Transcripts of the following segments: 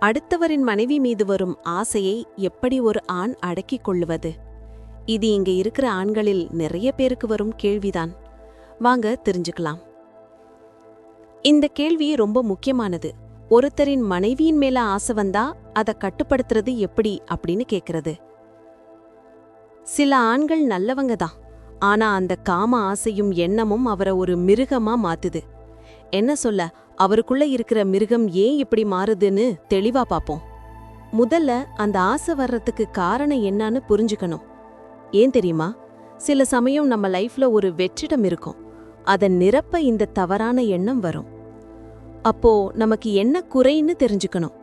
அடுத்தவரின் மனைவி மீது வரும் ஆசையை எப்படி ஒரு ஆண் அடக்கிக் கொள்ளுவது? இது இங்க இருக்கிற ஆண்களில் நிறைய பேருக்கு வரும் கேள்விதான். வாங்க தெரிஞ்சுக்கலாம். இந்த கேள்வி ரொம்ப முக்கியமானது. ஒருத்தரின் மனைவியின் மேல ஆசை வந்தா அதை கட்டுப்படுத்துறது எப்படி அப்படின்னு கேக்குறது. சில ஆண்கள் நல்லவங்க தான். ஆனா அந்த காம ஆசையும் எண்ணமும் அவரை ஒரு மிருகமா மாத்துது. என்ன சொல்ல அவருக்குள்ள இருக்கிற மிருகம் ஏன் இப்படி மாறுதுன்னு தெளிவா பாப்போம். முதல்ல அந்த ஆசை வர்றதுக்கு காரணம் என்னன்னு புரிஞ்சுக்கணும். ஏன் தெரியுமா? சில சமயம் நம்ம லைஃப்ல ஒரு வெற்றிடம் இருக்கும். அதை நிரப்ப இந்த தவறான எண்ணம் வரும். அப்போ நமக்கு என்ன குறைன்னு தெரிஞ்சுக்கணும்.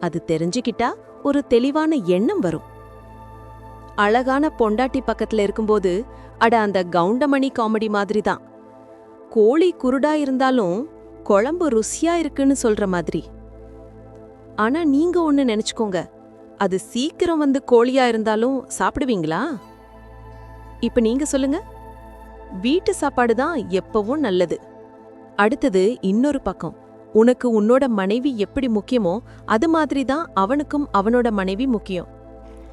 அது தெரிஞ்சுக்கிட்டா ஒரு தெளிவான எண்ணம் வரும். அழகான பொண்டாட்டி பக்கத்துல இருக்கும்போது அட அந்த கவுண்டமணி காமெடி மாதிரி தான் கோழி குருடா இருந்தாலும் குழம்பு ருசியா இருக்குன்னு சொல்ற மாதிரி. ஆனா நீங்க ஒன்னு நினைச்சுக்கோங்க. அது சீக்கிரம் வந்து கோழியா இருந்தாலும் சாப்பிடுவீங்களா? இப்ப நீங்க சொல்லுங்க. வீட்டு சாப்பாடு தான் எப்பவும் நல்லது. அடுத்தது இன்னொரு பக்கம். உனக்கு உன்னோட மனைவி எப்படி முக்கியமோ அது மாதிரி தான் அவனுக்கும் அவனோட மனைவி முக்கியம்.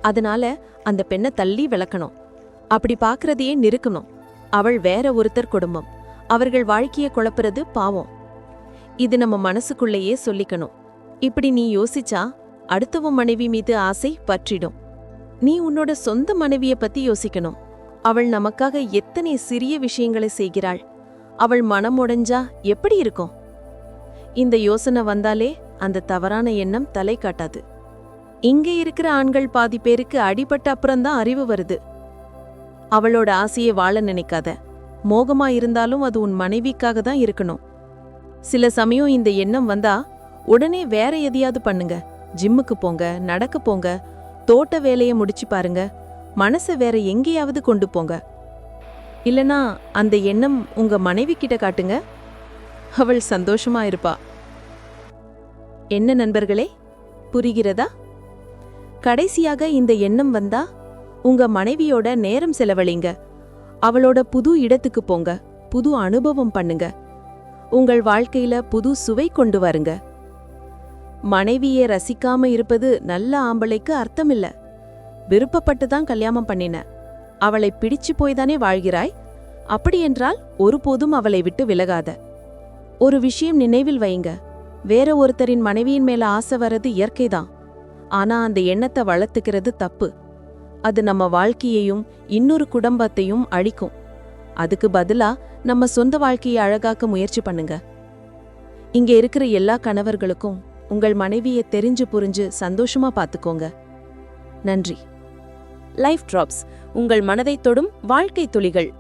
அதனால அந்த பெண்ணை தள்ளி விளக்கணும். அப்படி பார்க்கறதையே நிறுக்கணும். அவள் வேற ஒருத்தர் குடும்பம். அவர்கள் வாழ்க்கையை குழப்புறது பாவம். இது நம்ம மனசுக்குள்ளேயே சொல்லிக்கணும். இப்படி நீ யோசிச்சா அடுத்தவன் மனைவி மீது ஆசை பற்றிடும். நீ உன்னோட சொந்த மனைவிய பத்தி யோசிக்கணும். அவள் நமக்காக எத்தனை சிறிய விஷயங்களை செய்கிறாள். அவள் மனம் உடைஞ்சா எப்படி இருக்கும்? இந்த யோசனை வந்தாலே அந்த தவறான எண்ணம் தலை காட்டாது. இங்கே இருக்கிற ஆண்கள் பாதி பேருக்கு அடிபட்ட அப்புறம்தான் அறிவு வருது. அவளோட ஆசையை வாழ நினைக்காத. மோகமா இருந்தாலும் அது உன் மனைவிக்காக தான் இருக்கணும். சில சமயம் இந்த எண்ணம் வந்தா உடனே வேற எதையாவது பண்ணுங்க. ஜிம்முக்கு போங்க நடக்க போங்க தோட்ட வேலையை முடிச்சு பாருங்க மனசை வேற எங்கேயாவது கொண்டு போங்க. இல்லனா அந்த எண்ணம் உங்க மனைவி கிட்ட காட்டுங்க. அவள் சந்தோஷமா இருப்பா. என்ன நண்பர்களே புரிகிறதா? கடைசியாக இந்த எண்ணம் வந்தா உங்க மனைவியோட நேரம் செலவழிங்க. அவளோட புது இடத்துக்கு போங்க புது அனுபவம் பண்ணுங்க. உங்கள் வாழ்க்கையில புது சுவை கொண்டு வருங்க. மனைவியை ரசிக்காம இருப்பது நல்ல ஆம்பளைக்கு அர்த்தமில்ல. விருப்பப்பட்டு தான் கல்யாணம் பண்ணின. அவளை பிடிச்சு போய்தானே வாழ்கிறாய்? அப்படியென்றால் ஒருபோதும் அவளை விட்டு விலகாத. ஒரு விஷயம் நினைவில் வைங்க வேற ஒருத்தரின் மனைவியின் மேல ஆசை வர்றது இயற்கைதான். ஆனா அந்த எண்ணத்தை வளர்த்துக்கிறது தப்பு. அது நம்ம வாழ்க்கையையும் இன்னொரு குடும்பத்தையும் அழிக்கும். அதுக்கு பதிலா நம்ம சொந்த வாழ்க்கையை அழகாக்க முயற்சி பண்ணுங்க. இங்க இருக்கிற எல்லா கணவர்களுக்கும் உங்கள் மனைவியை தெரிஞ்சு புரிஞ்சு சந்தோஷமா பார்த்துக்கோங்க நன்றி. லைஃப் டிராப்ஸ் உங்கள் மனதை தொடும் வாழ்க்கை துளிகள்.